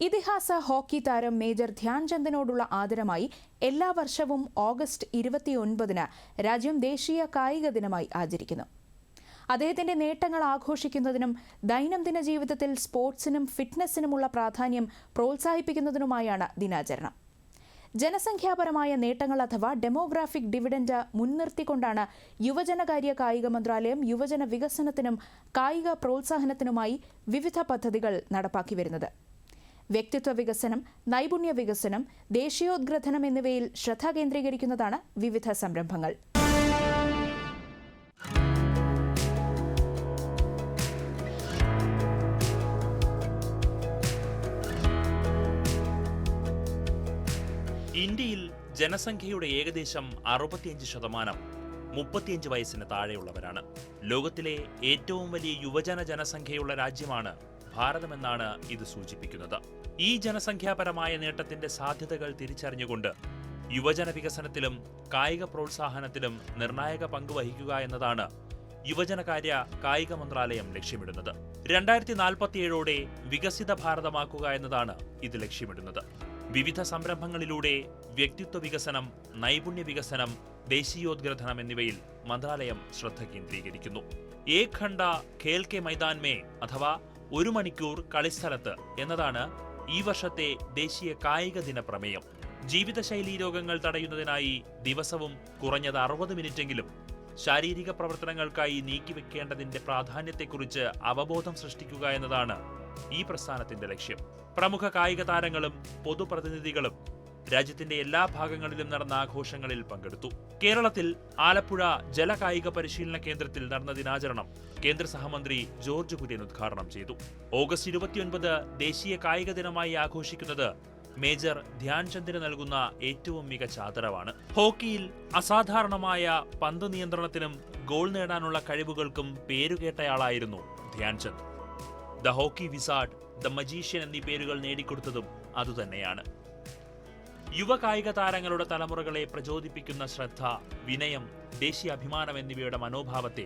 ഇതിഹാസ ഹോക്കി താരം മേജർ ധ്യാൻചന്ദിനോടുള്ള ആദരമായി എല്ലാ വർഷവും ഓഗസ്റ്റ് ഇരുപത്തിയൊൻപതിന് രാജ്യം ദേശീയ കായിക ദിനമായി ആചരിക്കുന്നു. അദ്ദേഹത്തിന്റെ നേട്ടങ്ങൾ ആഘോഷിക്കുന്നതിനും ദൈനംദിന ജീവിതത്തിൽ സ്പോർട്സിനും ഫിറ്റ്നസിനുമുള്ള പ്രാധാന്യം പ്രോത്സാഹിപ്പിക്കുന്നതിനുമായാണ് ദിനാചരണം. ജനസംഖ്യാപരമായ നേട്ടങ്ങൾ അഥവാ ഡെമോഗ്രാഫിക് ഡിവിഡൻഡ് മുൻനിർത്തിക്കൊണ്ടാണ് യുവജനകാര്യ കായിക മന്ത്രാലയം യുവജന വികസനത്തിനും കായിക പ്രോത്സാഹനത്തിനുമായി വിവിധ പദ്ധതികൾ നടപ്പാക്കി വരുന്നത്. വ്യക്തിത്വ വികസനം നൈപുണ്യ വികസനം ദേശീയോദ്ഗ്രഥനം എന്നിവയിൽ ശ്രദ്ധ കേന്ദ്രീകരിക്കുന്നതാണ് വിവിധ സംരംഭങ്ങൾ. ഇന്ത്യയിൽ ജനസംഖ്യയുടെ ഏകദേശം അറുപത്തിയഞ്ച് ശതമാനം മുപ്പത്തിയഞ്ച് വയസ്സിന് താഴെയുള്ളവരാണ്. ലോകത്തിലെ ഏറ്റവും വലിയ യുവജന ജനസംഖ്യയുള്ള രാജ്യമാണ് ഭാരതമെന്നാണ് ഇത് സൂചിപ്പിക്കുന്നത്. ഈ ജനസംഖ്യാപരമായ നേട്ടത്തിന്റെ സാധ്യതകൾ തിരിച്ചറിഞ്ഞുകൊണ്ട് യുവജന വികസനത്തിലും കായിക പ്രോത്സാഹനത്തിലും നിർണായക പങ്ക് വഹിക്കുക എന്നതാണ് യുവജനകാര്യ കായിക മന്ത്രാലയം ലക്ഷ്യമിടുന്നത്. രണ്ടായിരത്തി നാൽപ്പത്തിയേഴോടെ വികസിത ഭാരതമാക്കുക എന്നതാണ് ഇത് ലക്ഷ്യമിടുന്നത്. വിവിധ സംരംഭങ്ങളിലൂടെ വ്യക്തിത്വ വികസനം നൈപുണ്യ വികസനം ദേശീയോദ്ഗ്രഥനം എന്നിവയിൽ മന്ത്രാലയം ശ്രദ്ധ കേന്ദ്രീകരിക്കുന്നു. ഏക് ഘണ്ട ഖേൽ കെ അഥവാ ഒരു മണിക്കൂർ കളിസ്ഥലത്ത് എന്നതാണ് ഈ വർഷത്തെ ദേശീയ കായിക ദിന പ്രമേയം. ജീവിതശൈലി രോഗങ്ങൾ തടയുന്നതിനായി ദിവസവും കുറഞ്ഞത് അറുപത് മിനിറ്റെങ്കിലും ശാരീരിക പ്രവർത്തനങ്ങൾക്കായി നീക്കിവെക്കേണ്ടതിന്റെ പ്രാധാന്യത്തെക്കുറിച്ച് അവബോധം സൃഷ്ടിക്കുക എന്നതാണ് ഈ പ്രസ്ഥാനത്തിന്റെ ലക്ഷ്യം. പ്രമുഖ കായിക താരങ്ങളും പൊതുപ്രതിനിധികളും രാജ്യത്തിന്റെ എല്ലാ ഭാഗങ്ങളിലും നടന്ന ആഘോഷങ്ങളിൽ പങ്കെടുത്തു. കേരളത്തിൽ ആലപ്പുഴ ജലകായിക പരിശീലന കേന്ദ്രത്തിൽ നടന്ന ദിനാചരണം കേന്ദ്ര സഹമന്ത്രി ജോർജ് കുര്യൻ ഉദ്ഘാടനം ചെയ്തു. ഓഗസ്റ്റ് ഇരുപത്തിയൊൻപത് ദേശീയ കായിക ദിനമായി ആഘോഷിക്കുന്നത് മേജർ ധ്യാൻചന്ദിന് നൽകുന്ന ഏറ്റവും മികച്ച ആദരവാണ്. ഹോക്കിയിൽ അസാധാരണമായ പന്ത് നിയന്ത്രണത്തിനും ഗോൾ നേടാനുള്ള കഴിവുകൾക്കും പേരുകേട്ടയാളായിരുന്നു Dhyan Chand. The hockey wizard the magician എന്നീ പേരുകൾ നേടിക്കൊടുത്തതും അതുതന്നെയാണ്. യുവ കായിക താരങ്ങളുടെ തലമുറകളെ പ്രചോദിപ്പിക്കുന്ന ശ്രദ്ധ വിനയം ദേശീയ അഭിമാനം എന്നിവയുടെ മനോഭാവത്തെ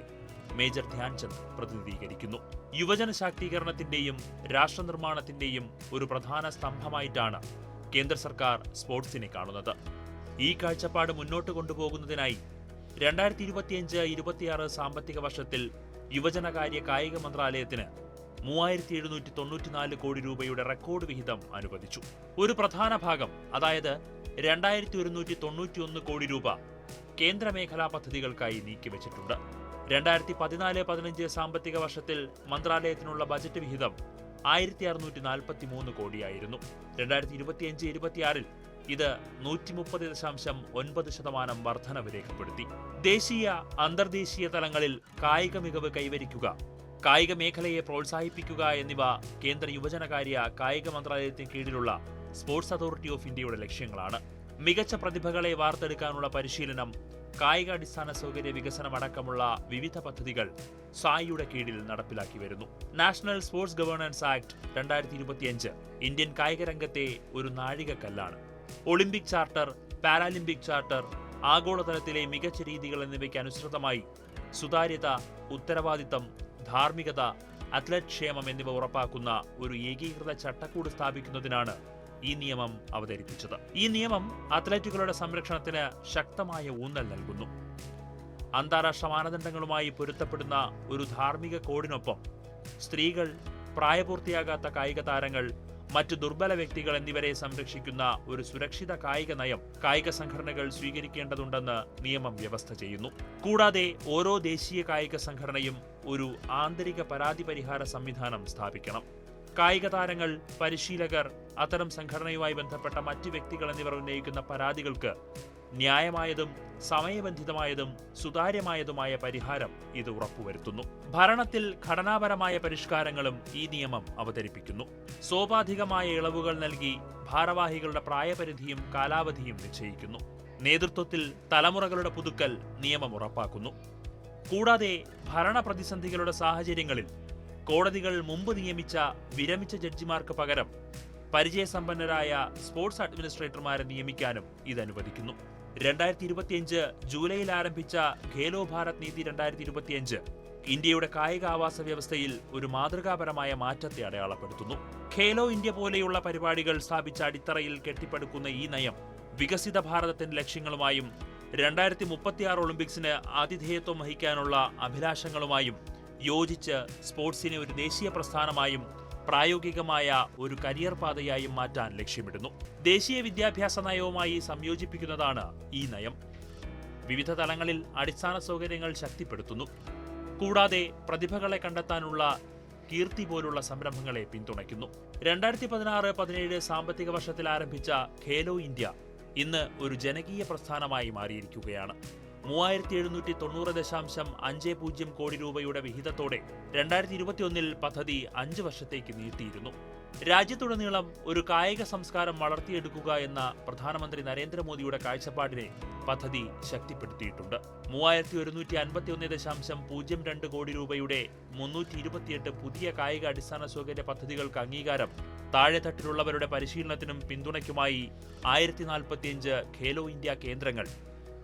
മേജർ ധ്യാൻചന്ദ് പ്രതിനിധീകരിക്കുന്നു. യുവജന ശാക്തീകരണത്തിന്റെയും രാഷ്ട്രനിർമ്മാണത്തിന്റെയും ഒരു പ്രധാന സ്തംഭമായിട്ടാണ് കേന്ദ്ര സർക്കാർ സ്പോർട്സിനെ കാണുന്നത്. ഈ കാഴ്ചപ്പാട് മുന്നോട്ട് കൊണ്ടുപോകുന്നതിനായി രണ്ടായിരത്തി ഇരുപത്തിയഞ്ച് ഇരുപത്തിയാറ് സാമ്പത്തിക വർഷത്തിൽ യുവജനകാര്യ കായിക മന്ത്രാലയത്തിന് മൂവായിരത്തി എഴുന്നൂറ്റി തൊണ്ണൂറ്റിനാല് കോടി രൂപയുടെ റെക്കോർഡ് വിഹിതം അനുവദിച്ചു. ഒരു പ്രധാന ഭാഗം അതായത് രണ്ടായിരത്തി ഒരുന്നൂറ്റി തൊണ്ണൂറ്റിയൊന്ന് കോടി രൂപ കേന്ദ്ര മേഖലാ പദ്ധതികൾക്കായി നീക്കിവച്ചിട്ടുണ്ട് രണ്ടായിരത്തി പതിനാല് പതിനഞ്ച് സാമ്പത്തിക വർഷത്തിൽ മന്ത്രാലയത്തിനുള്ള ബജറ്റ് വിഹിതം ആയിരത്തി അറുന്നൂറ്റി നാൽപ്പത്തി മൂന്ന് കോടിയായിരുന്നു. രണ്ടായിരത്തി ഇരുപത്തിയഞ്ച് ഇരുപത്തിയാറിൽ ഇത് നൂറ്റി മുപ്പത് ദശാംശം ഒൻപത് ശതമാനം വർധനവ് രേഖപ്പെടുത്തി. ദേശീയ അന്തർദേശീയ തലങ്ങളിൽ കായിക മികവ് കൈവരിക്കുക കായിക മേഖലയെ പ്രോത്സാഹിപ്പിക്കുക എന്നിവ കേന്ദ്ര യുവജനകാര്യ കായിക മന്ത്രാലയത്തിന് കീഴിലുള്ള സ്പോർട്സ് അതോറിറ്റി ഓഫ് ഇന്ത്യയുടെ ലക്ഷ്യങ്ങളാണ്. മികച്ച പ്രതിഭകളെ വാർത്തെടുക്കാനുള്ള പരിശീലനം കായിക അടിസ്ഥാന സൗകര്യ വികസനം അടക്കമുള്ള വിവിധ പദ്ധതികൾ സായിയുടെ കീഴിൽ നടപ്പിലാക്കി വരുന്നു. നാഷണൽ സ്പോർട്സ് ഗവേണൻസ് ആക്ട് രണ്ടായിരത്തി ഇരുപത്തിയഞ്ച് ഇന്ത്യൻ കായിക രംഗത്തെ ഒരു നാഴികക്കല്ലാണ്. ഒളിമ്പിക് ചാർട്ടർ പാരാലിമ്പിക് ചാർട്ടർ ആഗോളതലത്തിലെ മികച്ച രീതികൾ എന്നിവയ്ക്ക് അനുസൃതമായി സുതാര്യത ഉത്തരവാദിത്തം ധാർമ്മികത അത്ലറ്റ് ക്ഷേമം എന്നിവ ഉറപ്പാക്കുന്ന ഒരു ഏകീകൃത ചട്ടക്കൂട് സ്ഥാപിക്കുന്നതിനാണ് ഈ നിയമം അവതരിപ്പിച്ചത്. ഈ നിയമം അത്ലറ്റുകളുടെ സംരക്ഷണത്തിന് ശക്തമായ ഊന്നൽ നൽകുന്നു. അന്താരാഷ്ട്ര മാനദണ്ഡങ്ങളുമായി പൊരുത്തപ്പെടുന്ന ഒരു ധാർമ്മിക കോഡിനൊപ്പം സ്ത്രീകൾ പ്രായപൂർത്തിയാകാത്ത കായിക താരങ്ങൾ മറ്റ് ദുർബല വ്യക്തികൾ എന്നിവരെ സംരക്ഷിക്കുന്ന ഒരു സുരക്ഷിത കായിക നയം കായിക സംഘടനകൾ സ്വീകരിക്കേണ്ടതുണ്ടെന്ന് നിയമം വ്യവസ്ഥ ചെയ്യുന്നു. കൂടാതെ ഓരോ ദേശീയ കായിക സംഘടനയും ഒരു ആന്തരിക പരാതി പരിഹാര സംവിധാനം സ്ഥാപിക്കണം. കായിക താരങ്ങൾ പരിശീലകർ അത്തരം സംഘടനയുമായി ബന്ധപ്പെട്ട മറ്റ് വ്യക്തികൾ എന്നിവർ ഉന്നയിക്കുന്ന പരാതികൾക്ക് ന്യായമായതും സമയബന്ധിതമായതും സുതാര്യമായതുമായ പരിഹാരം ഇത് ഉറപ്പുവരുത്തുന്നു. ഭരണത്തിൽ ഘടനാപരമായ പരിഷ്കാരങ്ങളും ഈ നിയമം അവതരിപ്പിക്കുന്നു. സോപാധികമായ ഇളവുകൾ നൽകി ഭാരവാഹികളുടെ പ്രായപരിധിയും കാലാവധിയും നിശ്ചയിക്കുന്നു. നേതൃത്വത്തിൽ തലമുറകളുടെ പുതുക്കൽ നിയമം ഉറപ്പാക്കുന്നു. കൂടാതെ ഭരണ പ്രതിസന്ധികളുടെ സാഹചര്യങ്ങളിൽ കോടതികൾ മുമ്പ് നിയമിച്ച വിരമിച്ച ജഡ്ജിമാർക്ക് പകരം പരിചയസമ്പന്നരായ സ്പോർട്സ് അഡ്മിനിസ്ട്രേറ്റർമാരെ നിയമിക്കാനും ഇത് അനുവദിക്കുന്നു രണ്ടായിരത്തി ഇരുപത്തിയഞ്ച് ജൂലൈയിൽ ആരംഭിച്ച ഖേലോ ഭാരത് നീതി രണ്ടായിരത്തി ഇരുപത്തിയഞ്ച് ഇന്ത്യയുടെ കായിക ആവാസ വ്യവസ്ഥയിൽ ഒരു മാതൃകാപരമായ മാറ്റത്തെ അടയാളപ്പെടുത്തുന്നു. ഖേലോ ഇന്ത്യ പോലെയുള്ള പരിപാടികൾ സ്ഥാപിച്ച അടിത്തറയിൽ കെട്ടിപ്പടുക്കുന്ന ഈ നയം വികസിത ഭാരതത്തിന്റെ ലക്ഷ്യങ്ങളുമായും രണ്ടായിരത്തി മുപ്പത്തിയാറ് ഒളിമ്പിക്സിന് ആതിഥേയത്വം വഹിക്കാനുള്ള അഭിലാഷങ്ങളുമായും യോജിച്ച് സ്പോർട്സിനെ ഒരു ദേശീയ പ്രസ്ഥാനമായും പ്രായോഗികമായ ഒരു കരിയർ പാതയായും മാറ്റാൻ ലക്ഷ്യമിടുന്നു. ദേശീയ വിദ്യാഭ്യാസ നയവുമായി സംയോജിപ്പിക്കുന്നതാണ് ഈ നയം. വിവിധ തലങ്ങളിൽ അടിസ്ഥാന സൗകര്യങ്ങൾ ശക്തിപ്പെടുത്തുന്നു. കൂടാതെ പ്രതിഭകളെ കണ്ടെത്താനുള്ള കീർത്തി പോലുള്ള സംരംഭങ്ങളെ പിന്തുണയ്ക്കുന്നു. രണ്ടായിരത്തി പതിനാറ് പതിനേഴ് സാമ്പത്തിക വർഷത്തിൽ ആരംഭിച്ച ഖേലോ ഇന്ത്യ ഇന്ന് ഒരു ജനകീയ പ്രസ്ഥാനമായി മാറിയിരിക്കുകയാണ്. മൂവായിരത്തി എഴുന്നൂറ്റി തൊണ്ണൂറ് ദശാംശം അഞ്ച് പൂജ്യം കോടി രൂപയുടെ വിഹിതത്തോടെ രണ്ടായിരത്തി ഇരുപത്തിയൊന്നിൽ പദ്ധതി അഞ്ച് വർഷത്തേക്ക് നീട്ടിയിരുന്നു. രാജ്യത്തുടനീളം ഒരു കായിക സംസ്കാരം വളർത്തിയെടുക്കുക എന്ന പ്രധാനമന്ത്രി നരേന്ദ്രമോദിയുടെ കാഴ്ചപ്പാടിനെ പദ്ധതി ശക്തിപ്പെടുത്തിയിട്ടുണ്ട്. മൂവായിരത്തി ഒരുന്നൂറ്റി അൻപത്തി ഒന്ന് ദശാംശം പൂജ്യം രണ്ട് കോടി രൂപയുടെ മുന്നൂറ്റി ഇരുപത്തിയെട്ട് പുതിയ കായിക അടിസ്ഥാന സൗകര്യ പദ്ധതികൾക്ക് അംഗീകാരം താഴെത്തട്ടിലുള്ളവരുടെ പരിശീലനത്തിനും പിന്തുണയ്ക്കുമായി ആയിരത്തി നാൽപ്പത്തിയഞ്ച് ഖേലോ ഇന്ത്യ കേന്ദ്രങ്ങൾ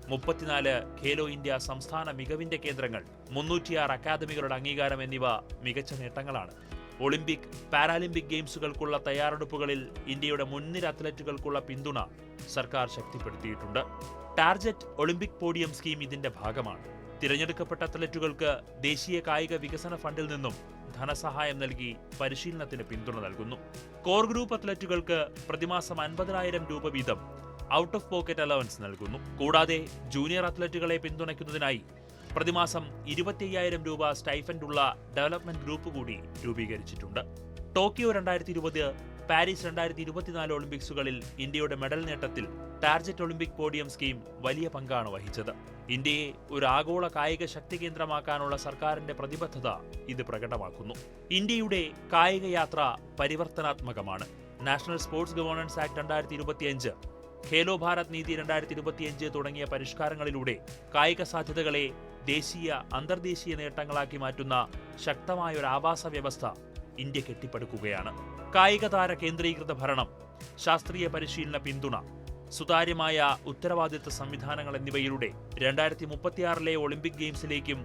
മുപ്പത്തിനാല് ഖേലോ ഇന്ത്യ സംസ്ഥാന മികവിന്റെ കേന്ദ്രങ്ങൾ മുന്നൂറ്റിയാറ് അക്കാദമികളുടെ അംഗീകാരം എന്നിവ മികച്ച നേട്ടങ്ങളാണ്. ഒളിമ്പിക് പാരാലിമ്പിക് ഗെയിംസുകൾക്കുള്ള തയ്യാറെടുപ്പുകളിൽ ഇന്ത്യയുടെ മുൻനിര അത്ലറ്റുകൾക്കുള്ള പിന്തുണ സർക്കാർ ശക്തിപ്പെടുത്തിയിട്ടുണ്ട്. ടാർജറ്റ് ഒളിമ്പിക് പോഡിയം സ്കീം ഇതിന്റെ ഭാഗമാണ്. തിരഞ്ഞെടുക്കപ്പെട്ട അത്ലറ്റുകൾക്ക് ദേശീയ കായിക വികസന ഫണ്ടിൽ നിന്നും ധനസഹായം നൽകി പരിശീലനത്തിന് പിന്തുണ നൽകുന്നു. കോർ ഗ്രൂപ്പ് അത്ലറ്റുകൾക്ക് പ്രതിമാസം അൻപതിനായിരം രൂപ വീതം ഔട്ട് ഓഫ് പോക്കറ്റ് അലവൻസ് നൽകുന്നു. കൂടാതെ ജൂനിയർ അത്ലറ്റുകളെ പിന്തുണയ്ക്കുന്നതിനായി പ്രതിമാസം ഇരുപത്തിയ്യായിരം രൂപ സ്റ്റൈഫൻഡുള്ള ഡെവലപ്മെന്റ് ഗ്രൂപ്പ് കൂടി രൂപീകരിച്ചിട്ടുണ്ട്. ടോക്കിയോ രണ്ടായിരത്തി ഇരുപത് പാരീസ് രണ്ടായിരത്തി ഇരുപത്തിനാല് ഒളിമ്പിക്സുകളിൽ ഇന്ത്യയുടെ മെഡൽ നേട്ടത്തിൽ ടാർജറ്റ് ഒളിമ്പിക് പോഡിയം സ്കീം വലിയ പങ്കാണ് വഹിച്ചത്. ഇന്ത്യയെ ഒരു ആഗോള കായിക ശക്തി കേന്ദ്രമാക്കാനുള്ള സർക്കാരിന്റെ പ്രതിബദ്ധത ഇത് പ്രകടമാക്കുന്നു. ഇന്ത്യയുടെ കായിക യാത്ര പരിവർത്തനാത്മകമാണ്. നാഷണൽ സ്പോർട്സ് ഗവേണൻസ് ആക്ട് രണ്ടായിരത്തി ഇരുപത്തിയഞ്ച് ഖേലോ ഭാരത് നീതി രണ്ടായിരത്തി ഇരുപത്തിയഞ്ച് തുടങ്ങിയ പരിഷ്കാരങ്ങളിലൂടെ കായിക സാധ്യതകളെ ദേശീയ അന്തർദേശീയ നേട്ടങ്ങളാക്കി മാറ്റുന്ന ശക്തമായ ഒരു ആവാസ വ്യവസ്ഥ ഇന്ത്യ കെട്ടിപ്പടുക്കുകയാണ്. കായിക താര കേന്ദ്രീകൃത ഭരണം ശാസ്ത്രീയ പരിശീലന പിന്തുണ സുതാര്യമായ ഉത്തരവാദിത്വ സംവിധാനങ്ങൾ എന്നിവയിലൂടെ രണ്ടായിരത്തി മുപ്പത്തിയാറിലെ ഒളിമ്പിക് ഗെയിംസിലേക്കും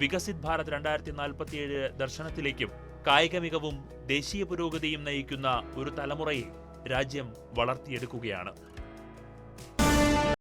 വികസിത് ഭാരത് രണ്ടായിരത്തി നാൽപ്പത്തിയേഴ് ദർശനത്തിലേക്കും കായിക മികവും ദേശീയ പുരോഗതിയും നയിക്കുന്ന ഒരു തലമുറയെ രാജ്യം വളർത്തിയെടുക്കുകയാണ്.